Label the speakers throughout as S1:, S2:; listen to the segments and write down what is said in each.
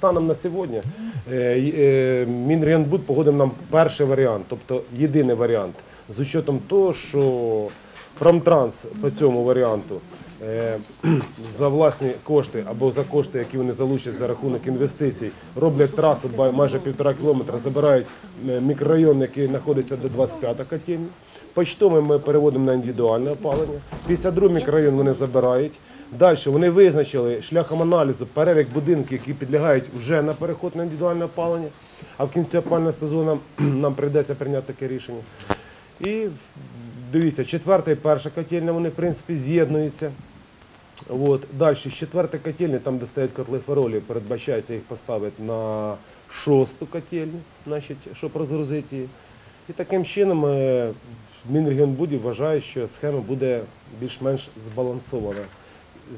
S1: станом на сьогодні е, е, Мінрегіонбуд погодив нам перший варіант, тобто єдиний варіант, з учетом того, що Промтранс по цьому варіанту е, за власні кошти або за кошти, які вони залучать за рахунок інвестицій, роблять трасу майже півтора кілометра, забирають мікрорайон, який знаходиться до 25 котельні. Почтовий ми переводимо на індивідуальне опалення. 52 мікрорайон вони забирають. Далі вони визначили шляхом аналізу перелік будинків, які підлягають вже на переход на індивідуальне опалення. А в кінці опалювального сезону нам прийдеться прийняти таке рішення. І дивіться, четверта і перша котельня, вони в принципі з'єднуються. От. Далі, з котельні, там, де стоять котли феролі, передбачається їх поставити на шосту котельню, значить, щоб розгрузити її. І таким чином е, Мінрегіонбуді вважає, що схема буде більш-менш збалансована.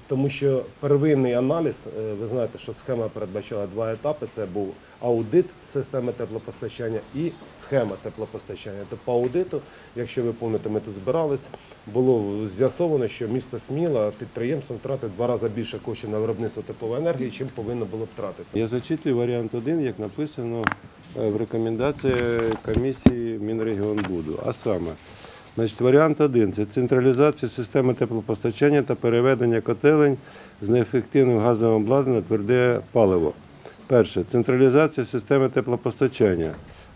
S1: Тому що первинний аналіз, е, ви знаєте, що схема передбачала два етапи: це був аудит системи теплопостачання і схема теплопостачання. То по аудиту, якщо ви пам'ятаєте, ми тут збирались, було з'ясовано, що місто Сміла підприємством втратить два рази більше коштів на виробництво теплової енергії, чим повинно було б втратити.
S2: Я зачитую варіант 1, як написано в рекомендації комісії Мінрегіонбуду. А саме, значить, варіант 1 це централізація системи теплопостачання та переведення котелень з неефективним газовим обладнанням на тверде паливо. Перше централізація системи теплопостачання.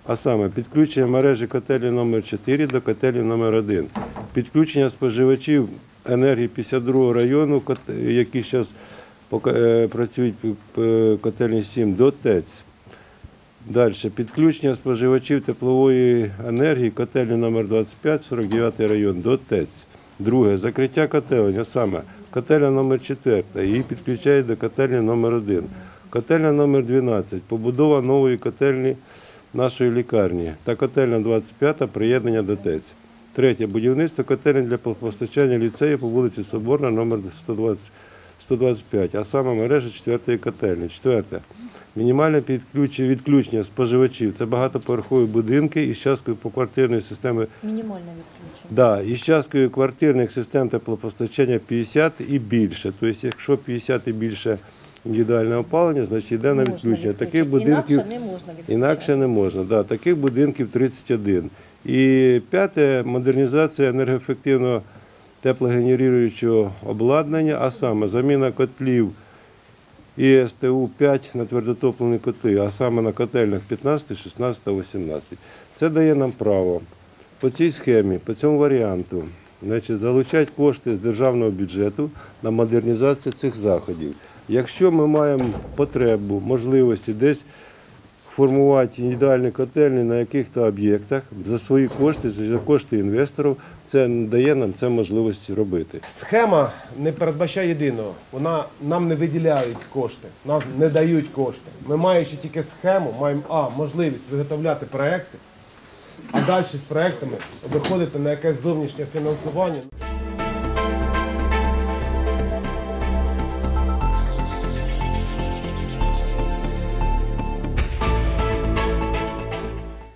S2: А саме підключення мережі котелі номер 4 до котелі номер 1 підключення споживачів енергії 52 району, які зараз працюють е, котельні 7 до ТЕЦ. Далі. Підключення споживачів теплової енергії котельні номер 25, 49 район до ТЕЦ. Друге. Закриття котелень, саме котельня номер 4, її підключають до котельні номер 1. Котельня номер 12, побудова нової котельні нашої лікарні та котельня 25, приєднання до ТЕЦ. Третє. Будівництво котельні для постачання ліцею по вулиці Соборна номер 120, 125, а саме мережа 4 котельні. Четверте. Мінімальне відключення споживачів. Це багатоповерхові будинки із часткою поквартирної системи
S3: Мінімальне відключення.
S2: Да, із часткою квартирних систем теплопостачання 50 і більше. Тобто, якщо 50 і більше індивідуальне опалення, значить йде на відключення. Таких будинків
S3: Інакше не можна відключати.
S2: інакше не можна. Да, таких будинків 31. І п'яте модернізація енергоефективного теплогенеруючого обладнання, а саме заміна котлів і СТУ 5 на твердотоплені котли, а саме на котельнях 15, 16, 18. Це дає нам право по цій схемі, по цьому варіанту, значить, залучати кошти з державного бюджету на модернізацію цих заходів. Якщо ми маємо потребу, можливості десь формувати індивідуальні котельні на якихось об'єктах за свої кошти, за кошти інвесторів, це дає нам це можливості робити.
S1: Схема не передбачає єдиного. Вона нам не виділяють кошти, нам не дають кошти. Ми маючи тільки схему, маємо а можливість виготовляти проекти, а далі з проектами виходити на якесь зовнішнє фінансування.